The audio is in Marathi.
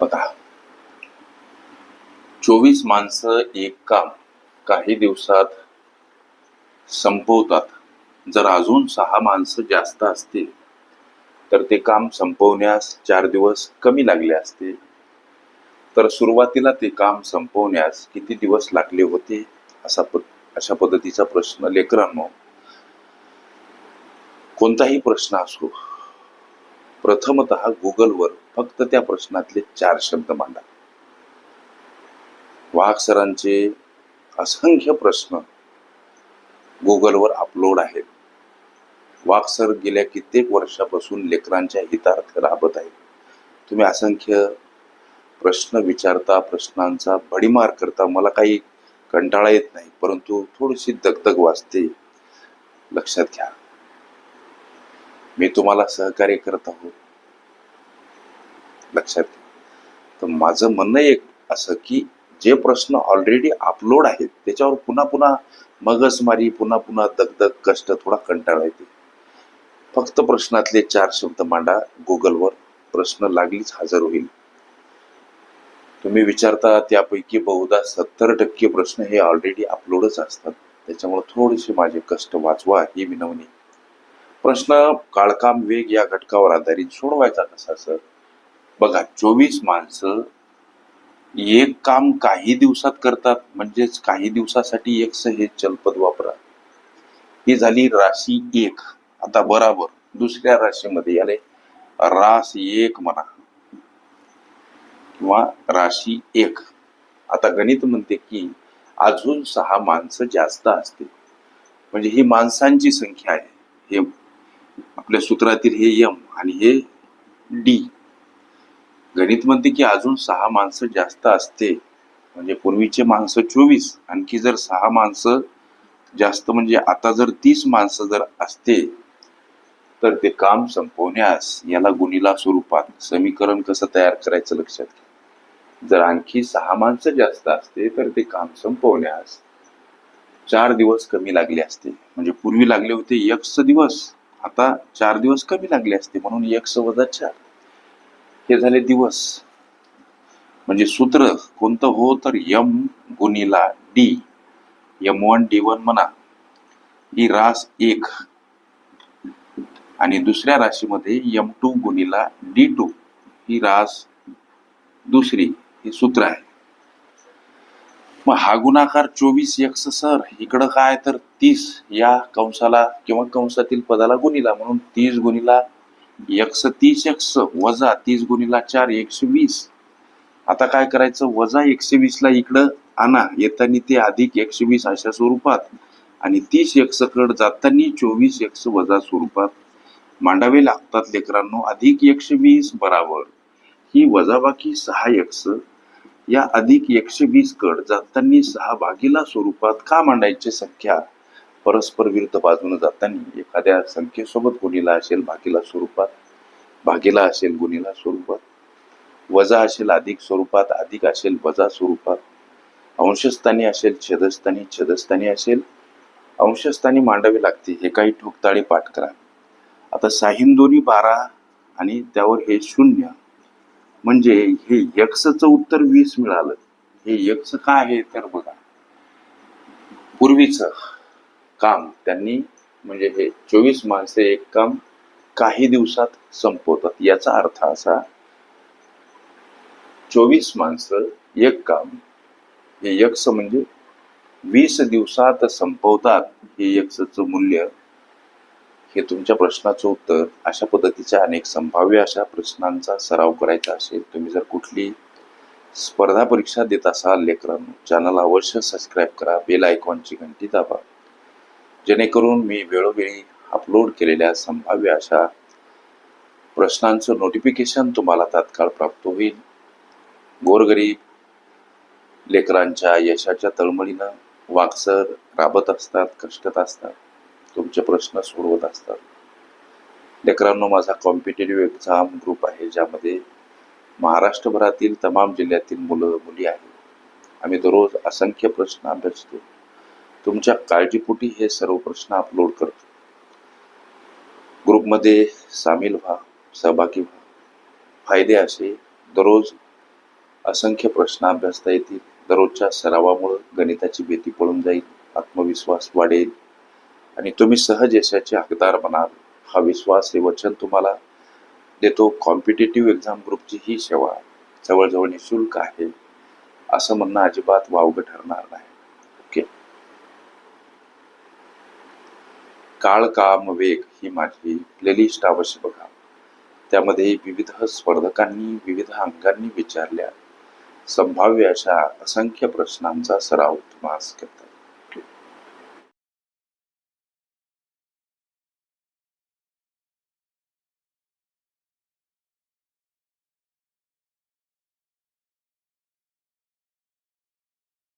पता चोवीस माणसं एक काम काही दिवसात संपवतात. जर अजून सहा माणसं जास्त असतील तर ते काम संपवण्यास चार दिवस कमी लागले असते. तर सुरुवातीला ते काम संपवण्यास किती दिवस लागले होते असा प अशा पद्धतीचा प्रश्न लेकरांनो. कोणताही प्रश्न असो प्रथमत गुगलवर फक्त त्या प्रश्नातले चार शब्द मांडा. वाघ सरांचे असंख्य प्रश्न गुगलवर अपलोड आहेत. वाघ सर गेल्या कित्येक वर्षापासून लेकरांच्या हितार्थ राबत आहेत. तुम्ही असंख्य प्रश्न विचारता प्रश्नांचा भडीमार करता मला काही कंटाळा येत नाही परंतु थोडीशी दगदग वाचते. लक्षात घ्या. मी तुम्हाला सहकार्य करत आहोत. लक्षात घ्या तर माझं म्हणणं एक असं की जे प्रश्न ऑलरेडी अपलोड आहेत त्याच्यावर पुन्हा पुन्हा मगजमारी पुन्हा पुन्हा दगदग कष्ट थोडा कंटाळा येते. फक्त प्रश्नातले चार शब्द मांडा गुगलवर प्रश्न लागलीच हजर होईल. तुम्ही विचारता त्यापैकी बहुधा सत्तर टक्के प्रश्न हे ऑलरेडी अपलोडच असतात. त्याच्यामुळे थोडेसे माझे कष्ट वाचवा ही विनवणी प्रश्न काळकाम वेग या घटकावर आधारित सोडवायचा कसा सर? बघा चोवीस माणसं एक काम काही दिवसात करतात म्हणजेच काही दिवसासाठी एक हे चलपद वापरा. ही झाली राशी एक. आता बराबर दुसऱ्या राशीमध्ये याले रास एक म्हणा किंवा राशी एक. आता गणित म्हणते की अजून सहा माणसं जास्त असतील. म्हणजे ही माणसांची संख्या आहे. हे आपल्या सूत्रातील हे यम आणि हे डी. गणित म्हणते की अजून सहा माणसं जास्त असते. म्हणजे पूर्वीचे माणसं चोवीस आणखी जर सहा माणसं जास्त म्हणजे आता जर तीस माणसं जर असते तर ते काम संपवण्यास याला गुणिला स्वरूपात समीकरण कसं तयार करायचं लक्षात घ्या. जर आणखी सहा माणसं जास्त असते तर ते काम संपवण्यास चार दिवस कमी लागले असते. म्हणजे पूर्वी लागले होते यक्ष दिवस आता चार दिवस कमी लागले असते म्हणून एक वजा चार. हे झाले दिवस. म्हणजे सूत्र कोणतं हो तर M गुणिला D. M one D one म्हणा. ही रास एक. आणि दुसऱ्या राशीमध्ये यम टू गुणिला डी टू. ही रास दुसरी हे सूत्र आहे. मग हा गुणाकार चोवीस एक्स सर इकडं काय तर तीस या कंसाला किंवा कंसातील पदाला गुणिला म्हणून तीस गुणिला एकस तीस एकस वजा तीस गुणिला चार एकशे वीस. आता काय करायचं? वजा एकशे वीस ला इकडं आणा. येताना ते अधिक एकशे वीस अशा स्वरूपात. आणि तीस एक्स कड जाताना चोवीस एकस वजा स्वरूपात. मांडावे लागतात लेकरांनो. अधिक एकशे वीस बराबर. ही वजाबाकी सहा एकस या अधिक एकशे वीस कड जाताना सहा भागीला स्वरूपात का मांडायचे संख्या? परस्पर विरुद्ध बाजूने जाताना एखाद्या संख्येसोबत गुणीला असेल भागीला स्वरूपात? भागीला असेल गुणीला स्वरूपात? वजा असेल अधिक स्वरूपात अधिक असेल वजा स्वरूपात? अंशस्थानी असेल छेदस्थानी छेदस्थानी असेल? अंशस्थानी मांडावे लागते हे काही ठोकताळी पाठ करा. आता साहिंदोनी बारा आणि त्यावर हे शून्य. म्हणजे हे यक्षचं उत्तर वीस मिळालं. हे यक्ष काय आहे तर बघा. पूर्वीचं काम त्यांनी म्हणजे हे चोवीस माणसे एक काम काही दिवसात संपवतात. याचा अर्थ असा चोवीस माणसं एक काम हे यक्ष म्हणजे वीस दिवसात संपवतात हे यक्षचं मूल्य. हे तुमच्या प्रश्नाचं उत्तर अशा पद्धतीच्या अनेक संभाव्य अशा प्रश्नांचा सराव करायचा असेल तुम्ही जर कुठली स्पर्धा परीक्षा देत असाल लेकरांनो चॅनल अवश्य सबस्क्राईब करा बेल आयकॉनची घंटी दाबा. जेणेकरून मी वेळोवेळी अपलोड केलेल्या संभाव्य अशा प्रश्नांचं नोटिफिकेशन तुम्हाला तात्काळ प्राप्त होईल. गोरगरीब लेकरांच्या यशाच्या तळमळीनं वाक्सर राबत असतात कष्टत असतात. तुमचे प्रश्न सोडवत असतात. लेकरांनो माझा कॉम्पिटेटिव्ह एक्झाम ग्रुप आहे ज्यामध्ये महाराष्ट्रभरातील तमाम जिल्ह्यातील मुलं मुली आहेत. आम्ही दररोज असंख्य प्रश्न अभ्यासतो. तुमच्या काळजीपोटी हे सर्व प्रश्न अपलोड करतो. ग्रुपमध्ये सामील व्हा सहभागी व्हा. फायदे असे दररोज असंख्य प्रश्न अभ्यासता येतील. दररोजच्या सरावामुळे गणिताची भीती पळून जाईल आत्मविश्वास वाढेल. आणि तुम्ही सहज यशाचे हकदार बनाल. हा विश्वास हे वचन तुम्हाला देतो. कॉम्पिटेटिव्ह एक्झाम ग्रुपची ही सेवा जवळजवळ निशुल्क आहे. असं म्हणणं अजिबात वावगं ठरणार नाही. ओके काळ काम वेग ही माझी प्लेलिस्ट अवश्य बघा. त्यामध्ये विविध स्पर्धकांनी विविध अंगांनी विचारल्या. संभाव्य अशा असंख्य प्रश्नांचा सराव तुम्हाला करता